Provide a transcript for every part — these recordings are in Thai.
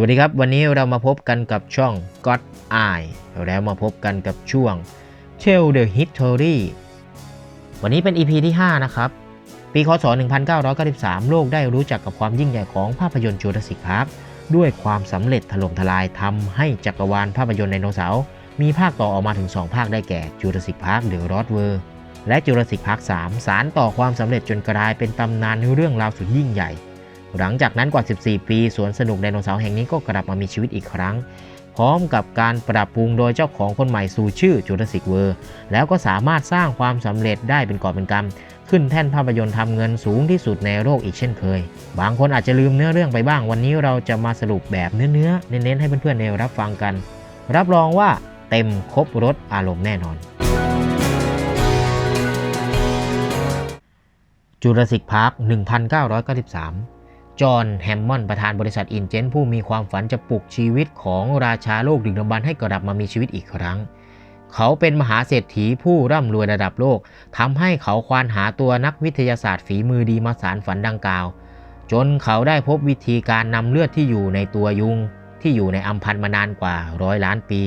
วัสดีครับ วันนี้เรามาพบกันกับช่อง God Eye แล้วมาพบกันกับช่วง Tell the History วันนี้เป็น EP ที่ 5 นะครับ ปีคศ 1993 โลกได้รู้จักกับความยิ่งใหญ่ของภาพยนตร์จูราสสิกพาร์คด้วยความสำเร็จถล่มทลายทำให้จักรวาลภาพยนตร์ไดโนเสาร์มีภาคต่อออกมาถึง 2 ภาคได้แก่จูราสสิกพาร์คเดอะรอดเวอร์และจูราสสิกพาร์ค3สารต่อความสำเร็จจนกลายเป็นตำนานเรื่องราวสุดยิ่งใหญ่ หลังจากนั้นกว่า 14 ปีสวนสนุกไดโนเสาร์แห่งนี้ก็กลับมามีชีวิตอีกครั้ง พร้อมกับการปรับปรุงโดยเจ้าของคนใหม่สู่ชื่อ Jurassic World แล้วก็สามารถสร้างความสำเร็จได้เป็นกอบเป็นกำขึ้นแท่นภาพยนตร์ทำเงินสูงที่สุดในโลกอีกเช่นเคย บางคนอาจจะลืมเนื้อเรื่องไปบ้าง วันนี้เราจะมาสรุปแบบเนื้อๆเน้นๆให้เพื่อนๆในรับฟังกัน รับรองว่าเต็มครบรสอารมณ์แน่นอนจูราสสิกพาร์ค1993 จอห์นแฮมมอนด์ประธานบริษัทอินเจนผู้มีความฝันจะปลุกชีวิตของราชาโลกดึกดำบรรพ์ให้กลับมามีชีวิตอีกครั้ง เขาเป็นมหาเศรษฐีผู้ร่ำรวยระดับโลกทำให้เขาควานหาตัวนักวิทยาศาสตร์ฝีมือดีมาสารฝันดังกล่าว จนเขาได้พบวิธีการนำเลือดที่อยู่ในตัวยุง ที่อยู่ในอัมพันธ์มานานกว่าร้อยล้านปี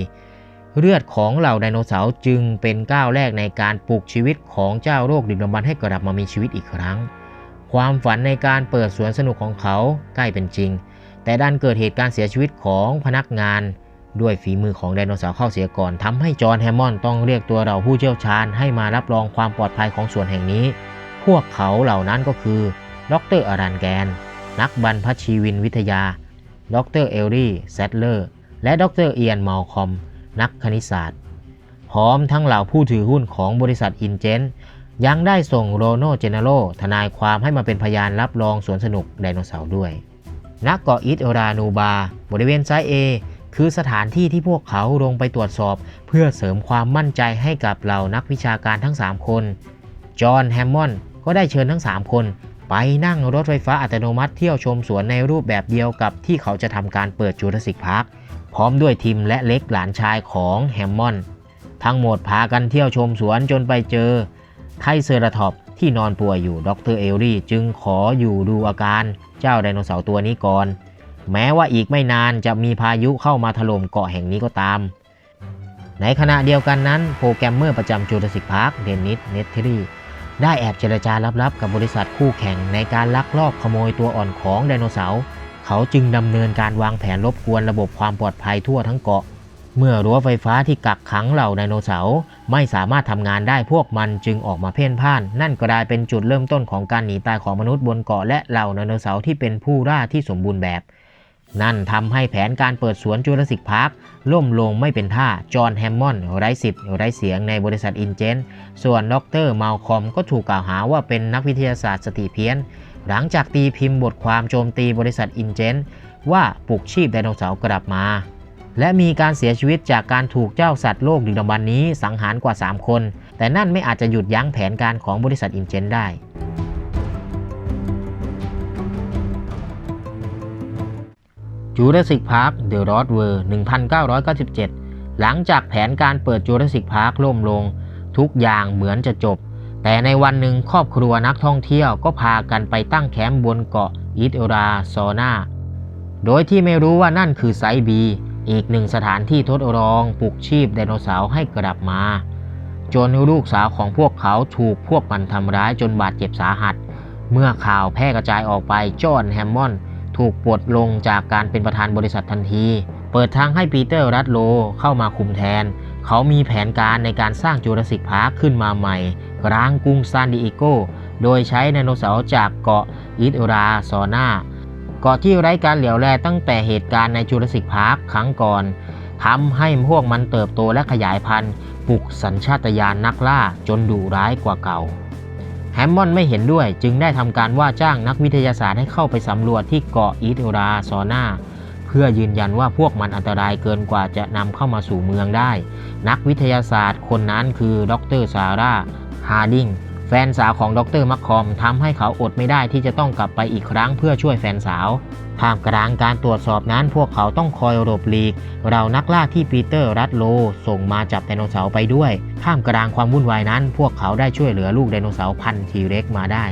เลือดของเหล่าไดโนเสาร์จึงเป็นก้าวแรกในการปลุกชีวิตของเจ้าโลกดึกดำบรรพ์ให้กลับมามีชีวิตอีกครั้ง ความฝันในการเปิดสวนสนุกของเขาใกล้เป็นจริง แต่ดันเกิดเหตุการณ์เสียชีวิตของพนักงาน ด้วยฝีมือของไดโนเสาร์เข้าเสียก่อนทำให้จอห์นแฮมมอนต้องเรียกตัวเราผู้เชี่ยวชาญให้มารับรองความปลอดภัยของสวนแห่งนี้ พวกเขาเหล่านั้นก็คือดรอารันแกน นักบรรพชีวินวิทยา ดรเอลลี่แซดเลอร์ และดรเอียนมัลคอม นักคณิตศาสตร์ พร้อมทั้งเหล่าผู้ถือหุ้นของบริษัทอินเจน ยังได้ส่งโรโนเจเนโรทนายความให้มาเป็นพยานรับรองสวนสนุกไดโนเสาร์ด้วยนักเกาะอิตรานูบา บริเวณไซต์ A คือสถานที่ที่พวกเขาลงไปตรวจสอบ เพื่อเสริมความมั่นใจให้กับเหล่านักวิชาการทั้ง 3 คน จอห์นแฮมมอนด์ก็ได้เชิญทั้ง 3 คน ไปนั่งรถไฟฟ้าอัตโนมัติเที่ยวชมสวนในรูปแบบเดียวกับที่เขาจะทำการเปิดจูราสสิกพาร์คพร้อมด้วยทิมและเล็กหลานชายของแฮมมอนด์ทั้งหมดพากันเที่ยวชมสวนจนไปเจอ ไทเซอราทอปที่นอนป่วยอยู่ดรเอลลี่จึงขออยู่ดูอาการเจ้าไดโนเสาร์ตัวนี้ก่อน แม้ว่าอีกไม่นานจะมีพายุเข้ามาถล่มเกาะแห่งนี้ก็ตาม ในขณะเดียวกันนั้น โปรแกรมเมอร์ประจำจูราสสิกพาร์คเดนนิสเนทเทอรี่ได้แอบเจรจาลับๆ กับบริษัทคู่แข่งในการลักลอบขโมยตัวอ่อนของไดโนเสาร์ เขาจึงดำเนินการวางแผนรบกวนระบบความปลอดภัยทั่วทั้งเกาะ เมื่อรั้วไฟฟ้าที่กักขังเหล่าไดโนเสาร์ไม่สามารถทำงานได้พวกมันจึงออกมาเพ่นพ่าน นั่นกลายเป็นจุดเริ่มต้นของการหนีตายของมนุษย์บนเกาะและเหล่าไดโนเสาร์ที่เป็นผู้ล่าที่สมบูรณ์แบบ นั่นทำให้แผนการเปิดสวนจูราสสิกพาร์คล่มลงไม่เป็นท่า จอห์นแฮมมอนด์ไร้สิทธิ์ไร้เสียงในบริษัทอินเจนส่วนดรเมลคอมก็ถูกกล่าวหาว่าเป็นนักวิทยาศาสตร์สติเพี้ยน หลังจากตีพิมพ์บทความโจมตีบริษัทอินเจนว่าปลุกชีพไดโนเสาร์กลับมา และมีการเสียชีวิตจากการถูกเจ้าสัตว์โลกดึกดำบรรพ์นี้สังหารกว่า 3 คน แต่นั่นไม่อาจจะหยุดยั้งแผนการของบริษัทอินเจนได้จูราสสิกพาร์คเดอะรอดเวอร์1997 หลังจากแผนการเปิดจูราสสิกพาร์คล่มลง ทุกอย่างเหมือนจะจบ แต่ในวันหนึ่งครอบครัวนักท่องเที่ยวก็พากันไปตั้งแคมป์บนเกาะอิตราซอนาโดยที่ไม่รู้ว่านั่นคือไซบี อีกหนึ่งสถานที่ทดลองปลุกชีพไดโนเสาร์ให้กลับมา จนลูกสาวของพวกเขาถูกพวกมันทำร้ายจนบาดเจ็บสาหัส เมื่อข่าวแพร่กระจายออกไปจอห์นแฮมมอนถูกปลดลงจากการเป็นประธานบริษัททันที เปิดทางให้ปีเตอร์รัตโลเข้ามาคุมแทน เขามีแผนการในการสร้างจูราสสิกพาร์คขึ้นมาใหม่กลางกรุงซานดิเอโก โดยใช้ไดโนเสาร์จากเกาะอิตราซอนา เกาะที่ไร้การเหลียวแลตั้งแต่เหตุการณ์ในจูราสสิกพาร์คครั้งก่อนทำให้พวกมันเติบโตและขยายพันธุ์ปลุกสัญชาตญาณนักล่าจนดุร้ายกว่าเก่าแฮมมอนด์ไม่เห็นด้วยจึงได้ทำการว่าจ้างนักวิทยาศาสตร์ให้เข้าไปสำรวจที่เกาะอีตราซอนาเพื่อยืนยันว่าพวกมันอันตรายเกินกว่าจะนำเข้ามาสู่เมืองได้ นักวิทยาศาสตร์คนนั้นคือดรซาร่าฮาร์ดิง แฟนสาวของดรมัคคอมทำให้เขาอดไม่ได้ที่จะต้องกลับไปอีกครั้งเพื่อช่วยแฟนสาวท่ามกลางการตรวจสอบนั้นพวกเขาต้องคอยหลบหลีก เรานักล่าที่ปีเตอร์รัตโล ส่งมาจับไดโนเสาร์ไปด้วยท่ามกลางความวุ่นวายนั้น พวกเขาได้ช่วยเหลือลูกไดโนเสาร์พันธุ์ทีเร็กมาได้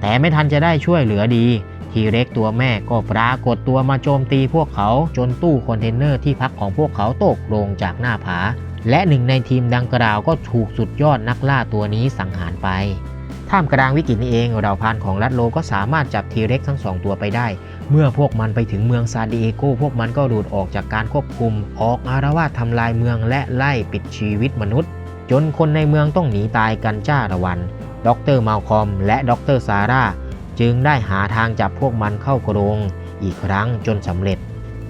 แต่ไม่ทันจะได้ช่วยเหลือดี ทีเร็กตัวแม่ก็ปรากฏตัวมาโจมตีพวกเขาจนตู้คอนเทนเนอร์ที่พักของพวกเขาตกลงจากหน้าผา และหนึ่งในทีมดังกล่าวก็ถูกสุดยอดนักล่าตัวนี้สังหารไป ท่ามกลางวิกฤตนี้เองเราพานของรัดโลก็สามารถจับทีเร็กทั้งสองตัวไปได้ เมื่อพวกมันไปถึงเมืองซานดิเอโกพวกมันก็หลุดออกจากการควบคุม ออกอารวาสทำลายเมืองและไล่ปิดชีวิตมนุษย์ จนคนในเมืองต้องหนีตายกันจ้าละวัน ดรมาลคอม และดรซาร่า จึงได้หาทางจับพวกมันเข้ากรงอีกครั้งจนสำเร็จ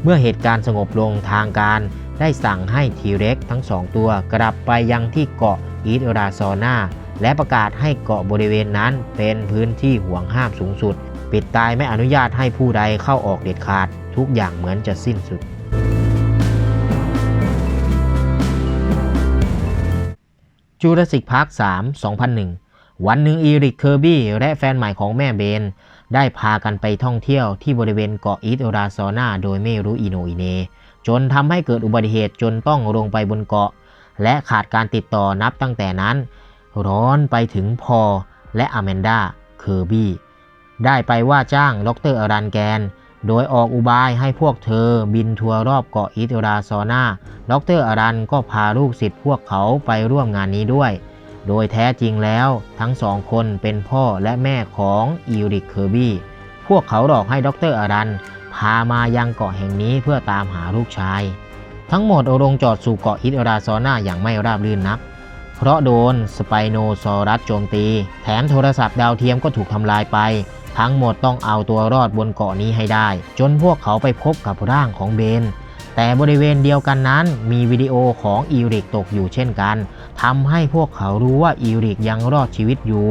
เมื่อเหตุการณ์สงบลงทางการได้สั่งให้ทีเร็กทั้งสองตัวกลับไปยังที่เกาะอีสราซอนาและประกาศให้เกาะบริเวณนั้นเป็นพื้นที่ห่วงห้ามสูงสุด ปิดตายไม่อนุญาตให้ผู้ใดเข้าออกเด็ดขาด ทุกอย่างเหมือนจะสิ้นสุด จูราสสิกพาร์ค3 2001 วันหนึ่งอีริกเคอร์บี้และแฟนใหม่ของแม่เบน ได้พากันไปท่องเที่ยวที่บริเวณเกาะอีสราซอนาโดยไม่รู้อีโนอีเน จนทำให้เกิดอุบัติเหตุจนต้องลงไปบนเกาะ และขาดการติดต่อนับตั้งแต่นั้น ร้อนไปถึงพอและอแมนดาเคอร์บี้ได้ไปว่าจ้างดรอรันแกน โดยออกอุบายให้พวกเธอบินทัวร์รอบเกาะอิตราซอนาดรอรันก็พาลูกศิษย์พวกเขาไปร่วมงานนี้ด้วย โดยแท้จริงแล้วทั้งสองคนเป็นพ่อและแม่ของอีริกเคอร์บี้ พวกเขาหลอกให้ดรอรัน พามายังเกาะแห่งนี้เพื่อตามหาลูกชาย ทั้งหมดลงจอดสู่เกาะอิตราซอน่าอย่างไม่ราบรื่นนัก เพราะโดนสไปโนซอรัสโจมตี แถมโทรศัพท์ดาวเทียมก็ถูกทำลายไป ทั้งหมดต้องเอาตัวรอดบนเกาะนี้ให้ได้ จนพวกเขาไปพบกับร่างของเบน แต่บริเวณเดียวกันนั้น มีวิดีโอของอีริกตกอยู่เช่นกันทำให้พวกเขารู้ว่าอีริกยังรอดชีวิตอยู่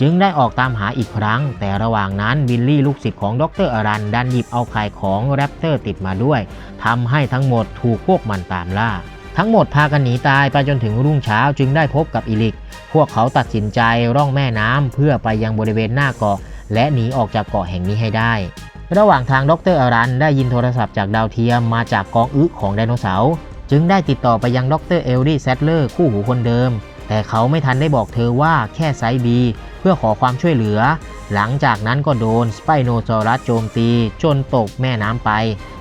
จึงได้ออกตามหาอีกครั้ง แต่ระหว่างนั้นบิลลี่ลูกศิษย์ของดรอรันดันหยิบเอาไข่ของแรปเตอร์ติดมาด้วยทำให้ทั้งหมดถูกพวกมันตามล่าทั้งหมดพากันหนีตายไปจนถึงรุ่งเช้าจึงได้พบกับอีลิก พวกเขาตัดสินใจร่องแม่น้ำเพื่อไปยังบริเวณหน้าเกาะ และหนีออกจากเกาะแห่งนี้ให้ได้ ระหว่างทางดรอรันได้ยินโทรศัพท์จากดาวเทียมมาจากกองอึของไดโนเสาร์จึงได้ติดต่อไปยังดรเอลลี่แซตเลอร์คู่หูคนเดิม แต่เขาไม่ทันได้บอกเธอว่าแค่ไซบีเพื่อขอความช่วยเหลือ หลังจากนั้นก็โดนสไปโนซอรัสโจมตีจนตกแม่น้ำไป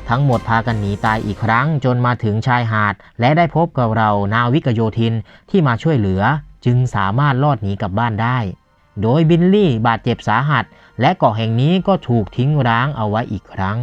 ทั้งหมดพากันหนีตายอีกครั้งจนมาถึงชายหาด และได้พบกับเรานาวิกโยธินที่มาช่วยเหลือ จึงสามารถรอดหนีกลับบ้านได้ โดยบิลลี่บาดเจ็บสาหัส และเกาะแห่งนี้ก็ถูกทิ้งร้างเอาไว้อีกครั้ง